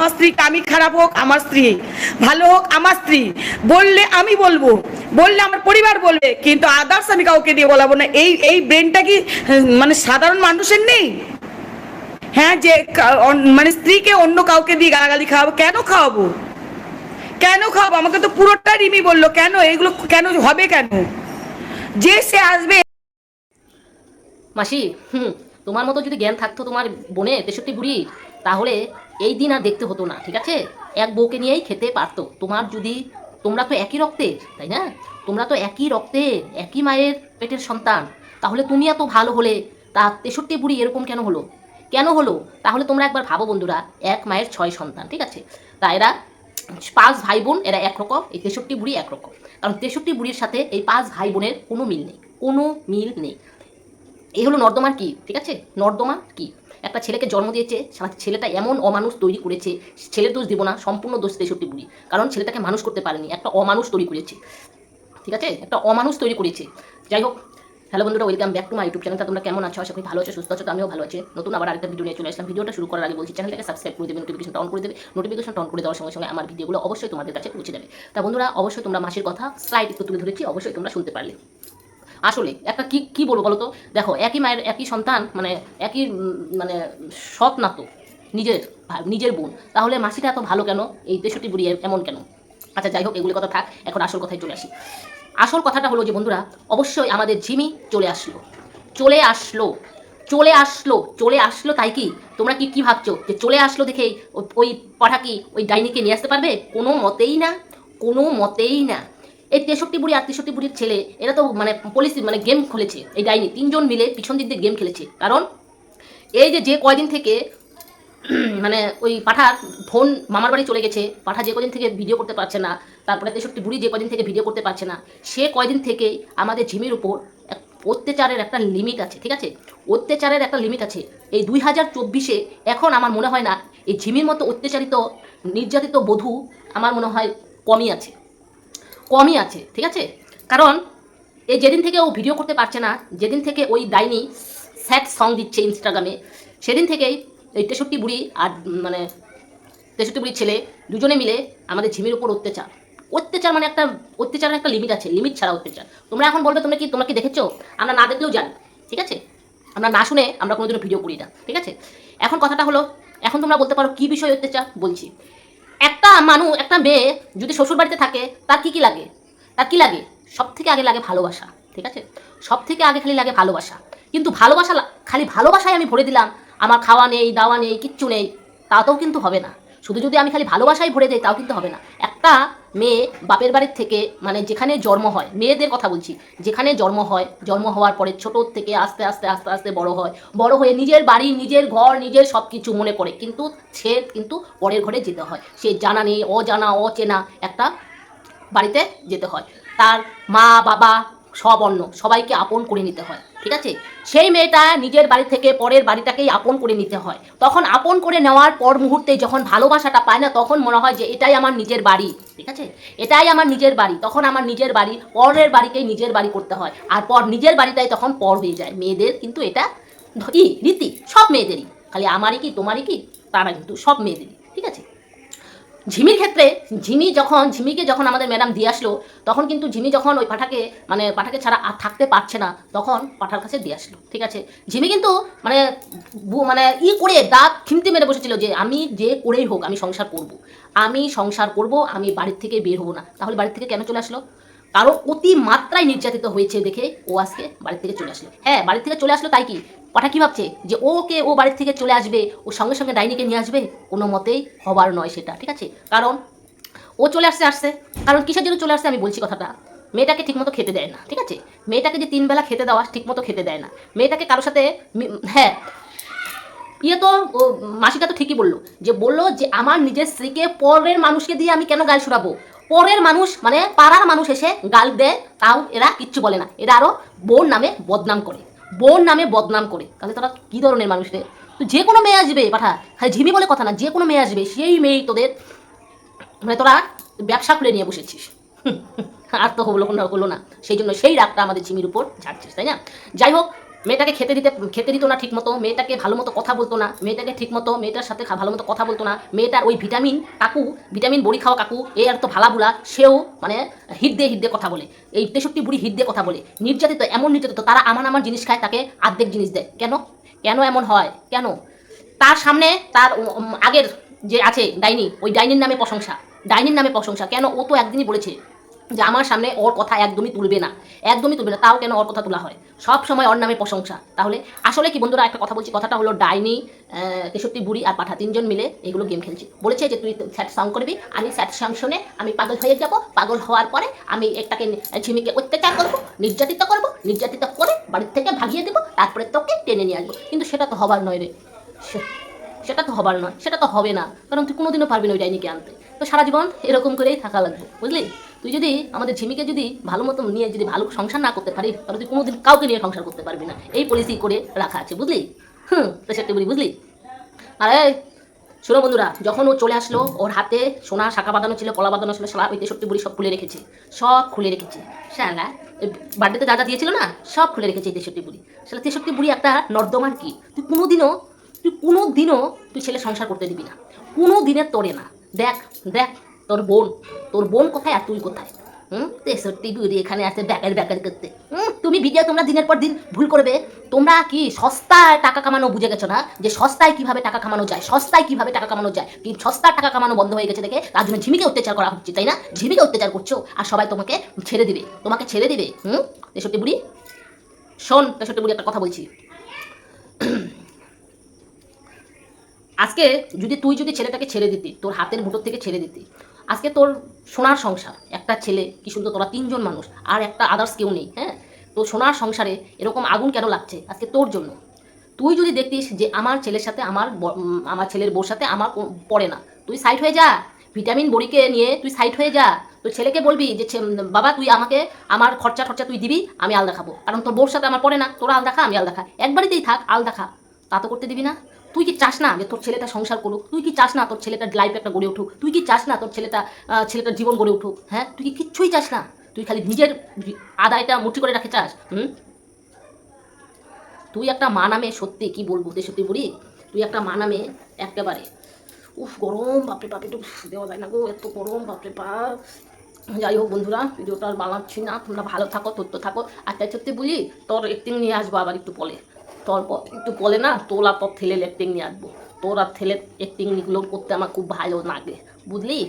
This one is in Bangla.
আমার স্ত্রী আমি খারাপ হোক, আমার স্ত্রী। ভালো হোক, আমার স্ত্রী। বললে আমি বলব। বললে আমার পরিবার বলবে। কিন্তু আদার্স আমি কাউকে দিয়ে বলাবো না। এই এই ব্রেনটা কি মানে সাধারণ মানুষের নেই? হ্যাঁ যে মানে স্ত্রীকে অন্য কাউকে দিয়ে গালাগালি খাওয়াবো, কেন খাওয়াবো? কেন খাওয়াবো? আমাকে তো পুরোটা রিমি বলল। কেন? এগুলো কেন হবে কেন? যে সে আসবে, মাসি, হুম, তোমার মতো যদি জ্ঞান থাকতো তোমার বোনে তেষট্টি বুড়ি, তাহলে এই দিন আর দেখতে হতো না, ঠিক আছে? এক বউকে নিয়েই খেতে পারতো। তোমার যদি, তোমরা তো একই রক্তের তাই না? তোমরা তো একই রক্তের একই মায়ের পেটের সন্তান। তাহলে তুমি এত ভালো হলে, তা তেষট্টি বুড়ি এরকম কেন হলো? কেন হলো? তাহলে তোমরা একবার ভাবো বন্ধুরা, এক মায়ের ছয় সন্তান, ঠিক আছে? তা এরা পাঁচ ভাই বোন এরা একরকম এই তেষট্টি বুড়ি একরকম কারণ তেষট্টি বুড়ির সাথে এই পাঁচ ভাই বোনের কোনো মিল নেই, কোনো মিল নেই। এই হলো নর্দমার কি, ঠিক আছে? নর্দমা কি? একটা ছেলেকে জন্ম দিয়েছে ছেলেটা এমন অমানুষ তৈরি করেছে, ছেলের দোষ দিব না, সম্পূর্ণ দোষ তেষট্টি বুড়ি। কারণ ছেলেটাকে মানুষ করতে পারেনি, একটা অমানুষ তৈরি করেছে। ঠিক আছে? একটা অমানুষ তৈরি করেছে। যাই হোক, হ্যালো বন্ধুরা, welcome back to my YouTube চ্যানেলটা তোমরা কেমন আছো? করি ভালো আছো, সুস্থ আছো আমিও ভালো আছি। নতুন আবার আরেকটা ভিডিও নিয়ে চলে আসলাম। ভিডিওটা শুরু করার আগে বলছি, চ্যানেলটাকে সাবস্ক্রাইব করে দেবে নোটিফিকেশন অন করে দেবে। নোটিফিকেশন অন করে দেওয়ার সঙ্গে সঙ্গে আমার ভিডিওগুলো অবশ্যই তোমাদের কাছে পৌঁছে যাবে। তা বন্ধুরা, অবশ্যই তোমরা মাসির কথা স্লাইড একটু তুলে ধরেছি, অবশ্যই তোমরা শুনতে পারলে। আসলে, একটা কি কি বলব বলো তো দেখো, একই মায়ের, একই সন্তান মানে একই মানে সৎ না তো, নিজের নিজের বোন, তাহলে মাসিটা এত ভালো কেন? এই তেষট্টি বুড়ি এমন কেন? আচ্ছা যাই হোক, এগুলি কথা থাক, এখন আসল কথায় চলে আসি। আসল কথাটা হলো যে, বন্ধুরা, অবশ্যই আমাদের ঝিমি চলে আসলো। চলে আসলো চলে আসলো চলে আসলো তাই কি? তোমরা কি কি ভাবছ? যে, চলে আসলো দেখেই ও- ওই পাঠাকি ওই ডাইনিকে নিয়ে আসতে পারবে? কোনো মতেই না, কোনো মতেই না। এই তেষট্টি বুড়ি আর তেষট্টি বুড়ির ছেলে, এরা তো মানে পলিসি মানে গেম খেলেছে, এই ডাইনি। তিনজন মিলে পিছন দিক দিয়ে গেম খেলেছে। কারণ এই যে যে কয়দিন থেকে মানে ওই পাঠার ফোন মামার বাড়ি চলে গেছে, পাঠা যে কদিন থেকে ভিডিও করতে পারছে না, তারপরে তেষট্টি বুড়ি যে কদিন থেকে ভিডিও করতে পারছে না, সে কয়দিন থেকেই আমাদের ঝিমির উপর অত্যাচারের একটা লিমিট আছে, ঠিক আছে? অত্যাচারের একটা লিমিট আছে। এই দুই হাজার চব্বিশে এখন আমার মনে হয় না, এই ঝিমির মতো অত্যাচারিত, নির্যাতিত বধূ আমার মনে হয় কমই আছে। কমই আছে, ঠিক আছে? কারণ এই যেদিন থেকে ও ভিডিও করতে পারছে না, যেদিন থেকে ওই ডাইনি স্যাড সং দিচ্ছে ইনস্টাগ্রামে সেদিন থেকেই এই তেষট্টি বুড়ি আর মানে তেষট্টি বুড়ির ছেলে দুজনে মিলে আমাদের ঝিমির উপর অত্যাচার। অত্যাচার মানে একটা, অত্যাচারের একটা লিমিট আছে লিমিট ছাড়া অত্যাচার। তোমরা এখন বলবে, তোমরা কি তোমরা কি দেখেছ? আমরা না দেখলেও জানি, ঠিক আছে? আমরা না শুনে আমরা কোনোদিনও ভিডিও করি না, ঠিক আছে? এখন কথাটা হলো, এখন তোমরা বলতে পারো কি বিষয় অত্যাচার? বলছি। একটা মানুষ একটা মেয়ে যদি শ্বশুর বাড়িতে থাকে, তার কি কি লাগে? তার কি লাগে? সব থেকে আগে লাগে ভালোবাসা, ঠিক আছে? সব থেকে আগে খালি লাগে ভালোবাসা। কিন্তু ভালোবাসা খালি ভালোবাসায় আমি ভরে দিলাম। আমার খাওয়া নেই, দাওয়া নেই, কিচ্ছু নেই, তাতেও কিন্তু হবে না। শুধু যদি আমি খালি ভালোবাসায় ভরে দিই, তাও কিন্তু হবে না। একটা মেয়ে বাপের বাড়ির থেকে মানে যেখানে জন্ম হয়, মেয়েদের কথা বলছি, যেখানে জন্ম হয়, জন্ম হওয়ার পরে ছোট থেকে আস্তে আস্তে আস্তে আস্তে বড় হয়, বড় হয়ে নিজের বাড়ি, নিজের ঘর, নিজের সব কিছু মনে করে কিন্তু সে কিন্তু পরের ঘরে যেতে হয়। সে জানা নেই, অজানা, অচেনা একটা বাড়িতে যেতে হয়। তার মা, বাবা সব অন্য, সবাইকে আপন করে নিতে হয়, ঠিক আছে? সেই মেয়েটা নিজের বাড়ি থেকে পরের বাড়িটাকেই আপন করে নিতে হয়। তখন আপন করে নেওয়ার পর মুহূর্তে যখন ভালোবাসাটা পায় না, তখন মনে হয় যে এটাই আমার নিজের বাড়ি, ঠিক আছে? এটাই আমার নিজের বাড়ি, তখন আমার নিজের বাড়ি, পরের বাড়িকেই নিজের বাড়ি করতে হয়। আর পর নিজের বাড়িটাই তখন পর হয়ে যায়। মেয়েদের কিন্তু এটা ই, রীতি, সব মেয়েদেরই। খালি আমারই কি, তোমারই কি? তারা কিন্তু সব মেয়েদেরই। ঝিমির ক্ষেত্রে ঝিমি যখন, ঝিমিকে যখন আমাদের ম্যাডাম দিয়ে আসলো, তখন কিন্তু ঝিমি যখন ওই পাঠাকে মানে পাঠাকে ছাড়া আর থাকতে পারছে না, তখন পাঠার কাছে দিয়ে আসলো, ঠিক আছে? ঝিমি কিন্তু মানে মানে ই করে দাঁত খিমতি মেরে বসেছিল যে আমি যে করেই হোক আমি সংসার করব। আমি সংসার করব, আমি বাড়ির থেকে বের হব না। তাহলে বাড়ির থেকে কেন চলে আসলো? কারণ অতি মাত্রায় নির্যাতিত হয়েছে দেখে ও আজকে বাড়ির থেকে চলে আসলো। হ্যাঁ বাড়ির থেকে চলে আসলো তাই কি? পাঠা কি ভাবছে? যে ওকে ও বাড়ির থেকে চলে আসবে, ও সঙ্গে সঙ্গে ডাইনিকে নিয়ে আসবে, কোনো মতেই হবার নয় সেটা, ঠিক আছে? কারণ ও চলে আসছে আসছে। কারণ কিসের জন্য চলে আসছে আমি বলছি কথাটা। মেয়েটাকে ঠিকমতো খেতে দেয় না, ঠিক আছে? মেয়েটাকে যে তিন বেলা খেতে দেওয়া ঠিকমতো খেতে দেয় না। মেয়েটাকে কারোর সাথে হ্যাঁ ইয়ে তো, ও, মাসিটা তো ঠিকই বলল, যে বলল যে আমার নিজের স্ত্রীকে পরের মানুষকে দিয়ে আমি কেন গাল শুনাবো পরের মানুষ মানে পাড়ার মানুষ এসে গাল দেয়, তাও এরা কিচ্ছু বলে না। এরা আরও বোন নামে বদনাম করে। বোন নামে বদনাম করে। তাহলে তারা কি ধরনের মানুষ রে? তো যে কোনো মেয়ে আসবে, পাঠা খালি ঝিমি বলে কথা না, যে কোনো মেয়ে আসবে, সেই মেয়েই তোদের মানে তোরা ব্যবসা খুলে নিয়ে বসেছিস। আর তো হলো কোনো হলো না। সেই জন্য সেই রাগটা আমাদের ঝিমির উপর ঝাড়ছিস, তাই না? যাই হোক মেয়েটাকে খেতে দিতে, খেতে দিত না ঠিক মতো মেয়েটাকে ভালো মতো কথা বলতো না, মেয়েটাকে ঠিক মতো মেয়েটার সাথে ভালো মতো কথা বলতো না, মেয়েটার ওই ভিটামিন কাকু, ভিটামিন বড়ি খাওয়া কাকু, এ আর তো ভালা বুলা সেও মানে হিট দিয়ে হিট দিয়ে কথা বলে। এই তেষট্টি বুড়ি হিট দিয়ে কথা বলে। নির্যাতিত, এমন নির্যাতিত তারা আমার আমার জিনিস খায়, তাকে আর্ধেক জিনিস দেয়। কেন? কেন এমন হয়? কেন? তার সামনে তার আগের যে আছে ডাইনি, ওই ডাইনির নামে প্রশংসা। ডাইনির নামে প্রশংসা। কেন? ও তো একদিনই বলেছে। যে আমার সামনে ওর কথা একদমই তুলবে না, একদমই তুলবে না, তাও কেন ওর কথা তোলা হয়? সব সময় ওর নামে প্রশংসা। তাহলে আসলে কি বন্ধুরা একটা কথা বলছি, কথাটা হলো ডাইনি তেষট্টি বুড়ি আর পাঠা তিনজন মিলে এগুলো গেম খেলছি। বলেছে যে তুই স্যাট সং করবি, আমি স্যাট সং শুনে আমি পাগল হয়ে যাব। পাগল হওয়ার পরে আমি একটাকে ঝিমিকে অত্যাচার করব, নির্যাতিত করব, নির্যাতিত করে বাড়ির থেকে ভাগিয়ে দেবো, তারপরে তোকে টেনে নিয়ে আসব। কিন্তু সেটা তো হবার নয় রে। সেটা তো হবার নয়, সেটা তো হবে না। কারণ তুই কোনোদিনও পারবি না ওই ডাইনিকে আনতে। তো সারা জীবন এরকম করেই থাকা লাগবে, বুঝলি? তুই যদি আমাদের ঝিমিকে যদি ভালো মতো নিয়ে যদি ভালো সংসার না করতে পারিস, তাহলে তুই কোনোদিন কাউকে নিয়ে সংসার করতে পারবি না। এই পলিসি করে রাখা আছে, বুঝলি? হুম সেটা বলি, বুঝলি? আরে শোনো বন্ধুরা, যখন ও চলে আসলো, ওর হাতে সোনা, শাখা বাঁধানো ছিল, কলা বাঁধানো ছিল সালা ওই তেষট্টি বুড়ি সব খুলে রেখেছে, সব খুলে রেখেছে। শালা বার্থডেতে যা দিয়েছিল না, সব খুলে রেখেছে এই তেষট্টি বুড়ি। শালা, তেষট্টি বুড়ি একটা নর্দমান কি? তুই কোনোদিনও, তুই কোনো দিনও তুই ছেলে সংসার করতে দিবি না। কোনো দিনের তোরে না। দেখ দেখ তোর বোন তোর বোন কোথায় আর তুই কোথায়? হুম? তেষট্টি বুড়ি এখানে আছে ব্যাকার ব্যাকার করতে। হুম? তুমি ভিডিও তোমরা দিনের পর দিন ভুল করবে। তোমরা কি সস্তায় টাকা কামানো বুঝে গেছো না? যে সস্তায় কীভাবে টাকা কামানো যায়, সস্তায় কীভাবে টাকা কামানো যায়? কিন্তু সস্তার টাকা কামানো বন্ধ হয়ে গেছে দেখে? তার জন্য ঝিমিকে অত্যাচার করা হচ্ছে, তাই না? ঝিমিকে অত্যাচার করছ, আর সবাই তোমাকে ছেড়ে দিবে, তোমাকে ছেড়ে দিবে, হুম? তেষট্টি বুড়ি। শোন তেষট্টি বুড়ি একটা কথা বলছি। আজকে যদি তুই যদি ছেলেটাকে ছেড়ে দিতি, তোর হাতের মুঠোর থেকে ছেড়ে দিতি আজকে তোর সোনার সংসার, একটা ছেলে, কি সুন্দর তোরা তিনজন মানুষ, আর একটা আদার্স কেউ নেই হ্যাঁ? তো সোনার সংসারে এরকম আগুন কেন লাগছে আজকে তোর জন্য? তুই যদি দেখতিস যে আমার ছেলের সাথে আমার আমার ছেলের বউর সাথে আমার পড়ে না, তুই সাইড হয়ে যা ভিটামিন বড়িকে নিয়ে তুই সাইড হয়ে যা তো ছেলেকে বলবি যে বাবা তুই আমাকে আমার খরচা খরচা তুই দিবি, আমি আলাদা খাব কারণ তোর বউর সাথে আমার পড়ে না, তোরা আলাদা খা আমি আলাদা খা একবারিতেই থাক আলাদা খা তা তো করতে দিবি না। তুই কি চাস না যে তোর ছেলেটা সংসার করুক? তুই কি চাস না তোর ছেলেটার লাইফ একটা গড়ে উঠুক? তুই কি চাস না তোর ছেলেটা ছেলেটার জীবন গড়ে উঠুক? হ্যাঁ? তুই কি কিচ্ছুই চাস না? তুই খালি নিজের আদায়টা মুঠি করে রাখে চাস? হুম? তুই একটা মা নামে সত্যি, কি বলব দে সত্যি বলি? তুই একটা মা নামে একেবারে। উফ, গরম, বাপরে বাপ, একটু দেওয়া যায় না গো, এত গরম, বাপরে বাপ। যাই হোক বন্ধুরা, ভিডিওটা আর বানাচ্ছি না, তোমরা ভালো থাকো, তথ্য থাকো। আর তাই সত্যি বুঝি তোর একটিং নিয়ে আসব আবার একটু পলে তোর প- একটু বলে না তোলা তোর ছেলের অ্যাক্টিং নিয়ে আসব। তোর আর ছেলের একটিংগুলো করতে আমার খুব ভালো লাগে। বুঝলি?